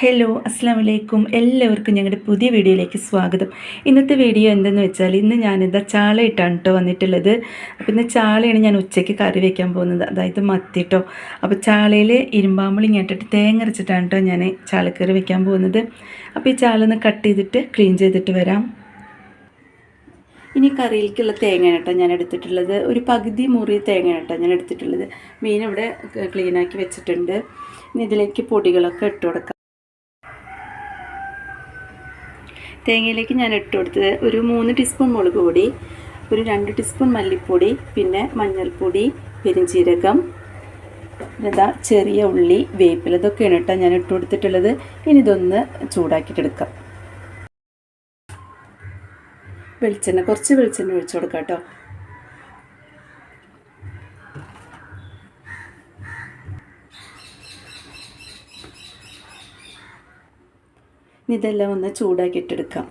Hello അസ്സാം വലൈക്കും എല്ലാവർക്കും ഞങ്ങളുടെ പുതിയ വീഡിയോയിലേക്ക് സ്വാഗതം. ഇന്നത്തെ വീഡിയോ എന്തെന്ന് വെച്ചാൽ ഇന്ന് ഞാനിതാ ചാളയിട്ടാണ് കേട്ടോ വന്നിട്ടുള്ളത്. അപ്പോൾ ഇന്ന് ചാളയാണ് ഞാൻ ഉച്ചയ്ക്ക് കറി വയ്ക്കാൻ പോകുന്നത്. അതായത് മത്തി കേട്ടോ അപ്പോൾ ചാളയിൽ ഇരുമ്പാമ്പളി ഞാട്ടിട്ട് തേങ്ങ അരച്ചിട്ടാണ് കേട്ടോ ഞാൻ ചാളക്കറി വയ്ക്കാൻ പോകുന്നത്. അപ്പോൾ ഈ ചാള ഒന്ന് കട്ട് ചെയ്തിട്ട് ക്ലീൻ ചെയ്തിട്ട് വരാം. ഇനി കറിയിലേക്കുള്ള തേങ്ങയാണ് കേട്ടോ ഞാൻ എടുത്തിട്ടുള്ളത്. ഒരു പകുതി മുറി തേങ്ങയാണ് കേട്ടോ ഞാൻ എടുത്തിട്ടുള്ളത്. മീൻ ഇവിടെ ക്ലീനാക്കി വെച്ചിട്ടുണ്ട്. ഇനി ഇതിലേക്ക് പൊടികളൊക്കെ ഇട്ട് കൊടുക്കാം. തേങ്ങയിലേക്ക് ഞാൻ ഇട്ട് കൊടുത്തത് ഒരു മൂന്ന് ടീസ്പൂൺ മുളക് പൊടി ഒരു രണ്ട് ടീസ്പൂൺ മല്ലിപ്പൊടി പിന്നെ മഞ്ഞൾപ്പൊടി പെരിഞ്ചീരകം ഇതാ ചെറിയ ഉള്ളി വേപ്പില ഇതൊക്കെയാണ് കേട്ടോ ഞാൻ ഇട്ട് കൊടുത്തിട്ടുള്ളത്. ഇനി ഇതൊന്ന് ചൂടാക്കിയിട്ടെടുക്കാം വെളിച്ചെണ്ണ കുറച്ച് വെളിച്ചെണ്ണ ഒഴിച്ചു കൊടുക്കാം കേട്ടോ. ഇതെല്ലാം ഒന്ന് ചൂടാക്കിയിട്ടെടുക്കാം.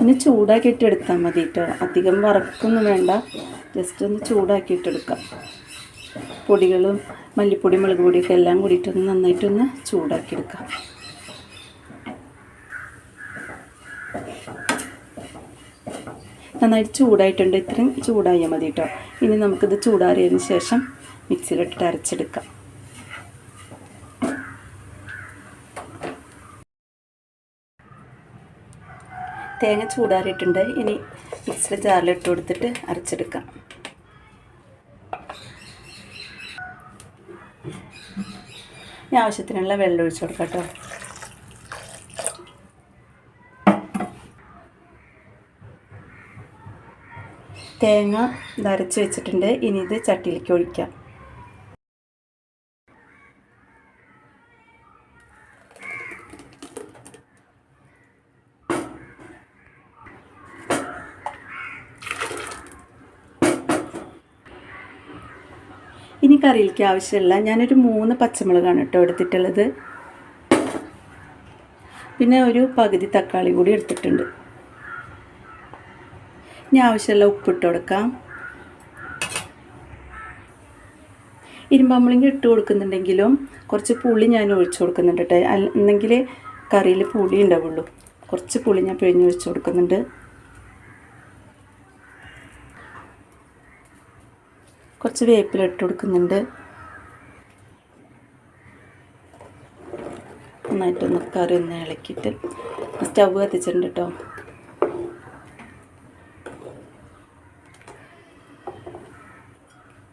ഒന്ന് ചൂടാക്കിയിട്ടെടുത്താൽ മതി കേട്ടോ അധികം വറക്കൊന്നും വേണ്ട. ജസ്റ്റ് ഒന്ന് ചൂടാക്കിയിട്ടെടുക്കാം. പൊടികളും മല്ലിപ്പൊടി മുളക് പൊടിയൊക്കെ എല്ലാം കൂടിയിട്ടൊന്ന് നന്നായിട്ടൊന്ന് ചൂടാക്കിയെടുക്കാം. നന്നായിട്ട് ചൂടായിട്ടുണ്ട്. ഇത്രയും ചൂടായാൽ മതി കേട്ടോ ഇനി നമുക്കിത് ചൂടാറിയതിന് ശേഷം മിക്സിയിലിട്ടിട്ട് അരച്ചെടുക്കാം. തേങ്ങ ചൂടാറിയിട്ടുണ്ട്. ഇനി മിക്സിയുടെ ജാറിലിട്ട് കൊടുത്തിട്ട് അരച്ചെടുക്കാം. ഇനി ആവശ്യത്തിനുള്ള വെള്ളം ഒഴിച്ചു കൊടുക്കാം കേട്ടോ തേങ്ങ നരച്ച് വെച്ചിട്ടുണ്ട്. ഇനി ഇത് ചട്ടിയിലേക്ക് ഒഴിക്കാം. ഇനി കറിയിലേക്ക് ആവശ്യമില്ല ഞാനൊരു മൂന്ന് പച്ചമുളകാണ് കേട്ടോ എടുത്തിട്ടുള്ളത്. പിന്നെ ഒരു പകുതി തക്കാളി കൂടി എടുത്തിട്ടുണ്ട്. ഇനി ആവശ്യമുള്ള ഉപ്പിട്ട് കൊടുക്കാം. ഇരുമ്പമ്പളിങ്ങി ഇട്ട് കൊടുക്കുന്നുണ്ടെങ്കിലും കുറച്ച് പുളി ഞാൻ ഒഴിച്ചു കൊടുക്കുന്നുണ്ട് കേട്ടോ എന്നെങ്കിൽ കറിയിൽ പുളി ഉണ്ടാവുള്ളൂ. കുറച്ച് പുളി ഞാൻ പിഴിഞ്ഞ് ഒഴിച്ചു കൊടുക്കുന്നുണ്ട്. കുറച്ച് വേപ്പില ഇട്ട് കൊടുക്കുന്നുണ്ട്. നന്നായിട്ടൊന്ന് കറി ഒന്ന് ഇളക്കിയിട്ട് സ്റ്റവ് കത്തിച്ചിട്ടുണ്ട് കേട്ടോ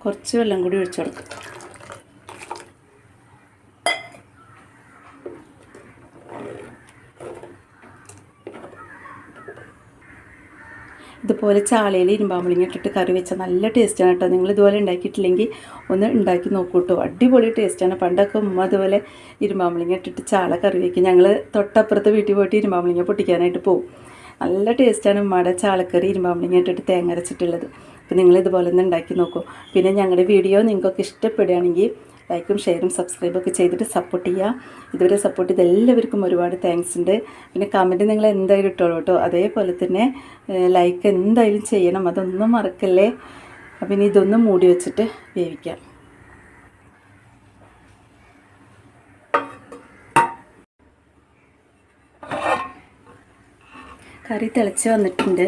കുറച്ച് വെള്ളം കൂടി ഒഴിച്ചു കൊടുക്കും. ഇതുപോലെ ചാളയിൽ ഇരുമ്പാമ്പുളിങ്ങ ഇട്ടിട്ട് കറി വെച്ചാൽ നല്ല ടേസ്റ്റാണ് കേട്ടോ. നിങ്ങൾ ഇതുപോലെ ഉണ്ടാക്കിയിട്ടില്ലെങ്കിൽ ഒന്ന് ഉണ്ടാക്കി നോക്കൂ കേട്ടോ അടിപൊളി ടേസ്റ്റാണ് പണ്ടൊക്കെ ഉമ്മ അതുപോലെ ഇരുമ്പാമ്പുളിങ്ങ ഇട്ടിട്ട് ചാള കറി വയ്ക്കും ഞങ്ങൾ തൊട്ടപ്പുറത്ത് വീട്ടിൽ പോയിട്ട് ഇരുമ്പാമ്പുളിങ്ങ പൊട്ടിക്കാനായിട്ട് പോകും നല്ല ടേസ്റ്റാണ് ഉമ്മയുടെ ചാളക്കറി ഇരുമ്പാമ്പുളിങ്ങ ഇട്ടിട്ട് തേങ്ങ അരച്ചിട്ടുള്ളത്. അപ്പോൾ നിങ്ങൾ ഇതുപോലെ ഒന്ന് ഉണ്ടാക്കി നോക്കൂ. പിന്നെ ഞങ്ങളുടെ വീഡിയോ നിങ്ങൾക്കൊക്കെ ഇഷ്ടപ്പെടുകയാണെങ്കിൽ ലൈക്കും ഷെയറും സബ്സ്ക്രൈബൊക്കെ ചെയ്തിട്ട് സപ്പോർട്ട് ചെയ്യുക. ഇതുവരെ സപ്പോർട്ട് ചെയ്ത് എല്ലാവർക്കും ഒരുപാട് താങ്ക്സ് ഉണ്ട്. പിന്നെ കമന്റ് നിങ്ങൾ എന്തായാലും ഇട്ടോളൂ കേട്ടോ. അതേപോലെ തന്നെ ലൈക്ക് എന്തായാലും ചെയ്യണം. അതൊന്നും മറക്കല്ലേ? അപ്പം ഇനി ഇതൊന്നും മൂടി വെച്ചിട്ട് വേവിക്കാം. കറി തിളച്ച് വന്നിട്ടുണ്ട്.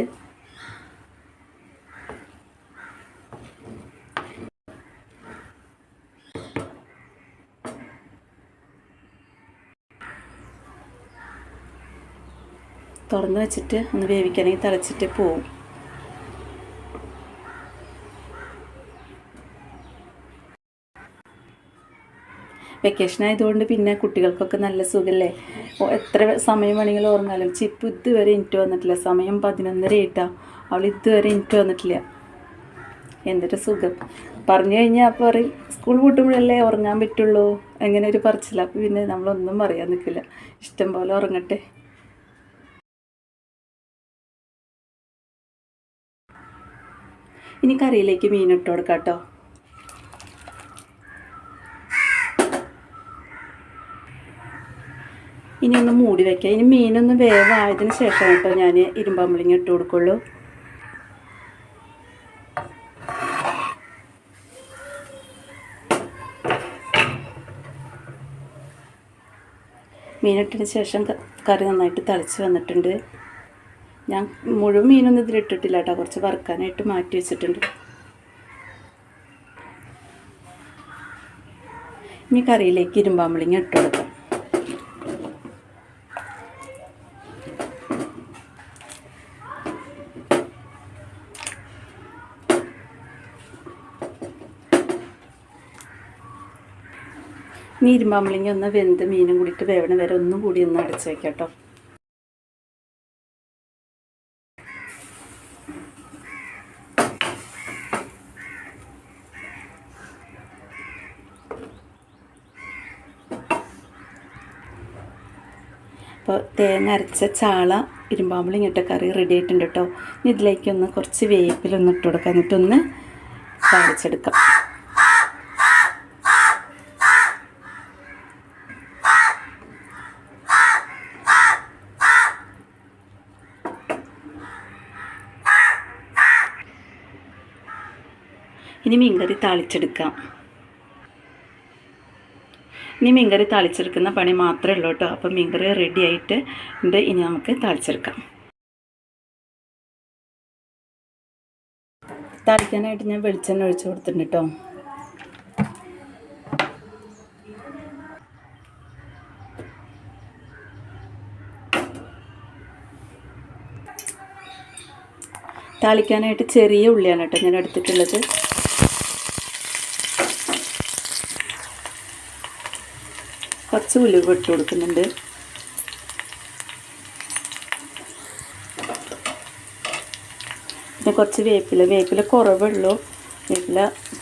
തുറന്ന് വെച്ചിട്ട് ഒന്ന് വേവിക്കണമെങ്കിൽ തിളച്ചിട്ട് പോവും. വെക്കേഷൻ ആയതുകൊണ്ട് പിന്നെ കുട്ടികൾക്കൊക്കെ നല്ല സുഖമല്ലേ എത്ര സമയം വേണമെങ്കിലും ഉറങ്ങാലും? ചിപ്പ് ഇതുവരെ എനിക്ക് വന്നിട്ടില്ല. സമയം പതിനൊന്നര ഇട്ടാ അവൾ ഇതുവരെ എനിക്ക് വന്നിട്ടില്ല. എന്തൊരു സുഖം. പറഞ്ഞു കഴിഞ്ഞാൽ അപ്പോൾ പറയും സ്കൂൾ പൂട്ടുമ്പോഴല്ലേ ഉറങ്ങാൻ പറ്റുള്ളൂ? അങ്ങനെ ഒരു പറച്ചില്ല പിന്നെ നമ്മളൊന്നും പറയാൻ നിൽക്കില്ല. ഇഷ്ടം പോലെ ഉറങ്ങട്ടെ. ഇനി കറിയിലേക്ക് മീൻ കൊടുക്കാം കേട്ടോ. ഇനി ഒന്ന് മൂടി വയ്ക്കാം ഇനി മീനൊന്ന് വേവായതിന് ശേഷം കേട്ടോ ഞാൻ ഇരുമ്പാമ്പളിങ്ങ ഇട്ട് കൊടുക്കുള്ളൂ. മീനിട്ടതിന് ശേഷം കറി നന്നായിട്ട് തിളച്ച് വന്നിട്ടുണ്ട്. ഞാൻ മുഴുവൻ മീനൊന്നും ഇതിലിട്ടിട്ടില്ല കേട്ടോ. കുറച്ച് വറുക്കാനായിട്ട് മാറ്റി വെച്ചിട്ടുണ്ട്. ഇനി കറിയിലേക്ക് ഇരുമ്പാമ്പളിങ്ങ ഇട്ട് കൊടുക്കാം. ഇനി ഇരുമ്പാമ്പളിങ്ങ ഒന്ന് വെന്ത് മീനും കൂടിയിട്ട് വേവണ. വരെ ഒന്നും കൂടി ഒന്ന് അടച്ചു വെക്കാം കേട്ടോ. അപ്പോൾ തേങ്ങ അരച്ച ചാള ഇരുമ്പാമ്പിളി ഇങ്ങോട്ട് കറി റെഡി ആയിട്ടുണ്ട് കേട്ടോ ഇനി ഇതിലേക്കൊന്ന് കുറച്ച് വേപ്പിലൊന്ന് ഇട്ട് കൊടുക്കാം. എന്നിട്ടൊന്ന് താളിച്ചെടുക്കാം. ഇനി മീൻകറി താളിച്ചെടുക്കാം. ഇനി മീൻകറി താളിച്ചെടുക്കുന്ന പണി മാത്രമേ ഉള്ളൂ കേട്ടോ. അപ്പോൾ മീൻകറി റെഡി ആയിട്ട് ഉണ്ട്. ഇനി നമുക്ക് താളിച്ചെടുക്കാം. താളിക്കാനായിട്ട് ഞാൻ വെളിച്ചെണ്ണ ഒഴിച്ചു കൊടുത്തിട്ടുണ്ട് കേട്ടോ. താളിക്കാനായിട്ട് ചെറിയ ഉള്ളിയാണ് കേട്ടോ ഞാൻ എടുത്തിട്ടുള്ളത്. കുറച്ച് ഉലുവ ഇട്ട് കൊടുക്കുന്നുണ്ട്. പിന്നെ കുറച്ച് വേപ്പില. വേപ്പില കുറവുള്ളൂ. വേപ്പില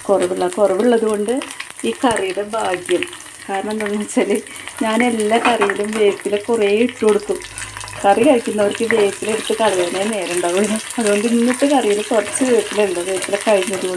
കുറവുള്ള കുറവുള്ളത് കൊണ്ട് ഈ കറിയുടെ ഭാഗ്യം. കാരണം എന്താണെന്ന് വെച്ചാൽ ഞാൻ എല്ലാ കറിയിലും വേപ്പില കുറേ ഇട്ട് കൊടുക്കും. കറി കഴിക്കുന്നവർക്ക് വേപ്പില എടുത്ത് കളയാനേ നേരം ഉണ്ടാവുള്ളൂ. അതുകൊണ്ട് ഇന്നത്തെ കറിയിൽ കുറച്ച് വേപ്പില ഉണ്ട്. വേപ്പില കഴിഞ്ഞത്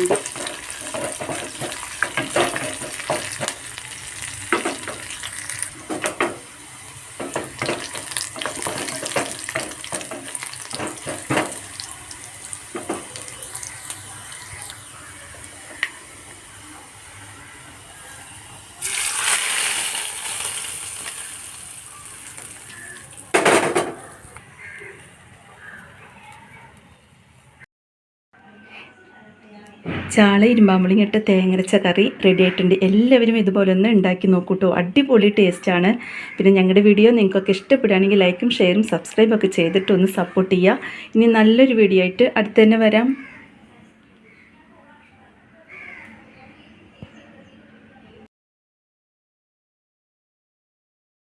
ചാള ഇരുമ്പാമ്പുളിങ്ങിട്ട് തേങ്ങരച്ച കറി റെഡി ആയിട്ടുണ്ട്. എല്ലാവരും ഇതുപോലെ ഒന്ന് ഉണ്ടാക്കി നോക്കൂട്ടോ. അടിപൊളി ടേസ്റ്റാണ് പിന്നെ ഞങ്ങളുടെ വീഡിയോ നിങ്ങൾക്കൊക്കെ ഇഷ്ടപ്പെടുകയാണെങ്കിൽ ലൈക്കും ഷെയറും സബ്സ്ക്രൈബും ഒക്കെ ചെയ്തിട്ട് ഒന്ന് സപ്പോർട്ട് ചെയ്യുക. ഇനി നല്ലൊരു വീഡിയോ ആയിട്ട് അടുത്ത് തന്നെ വരാം.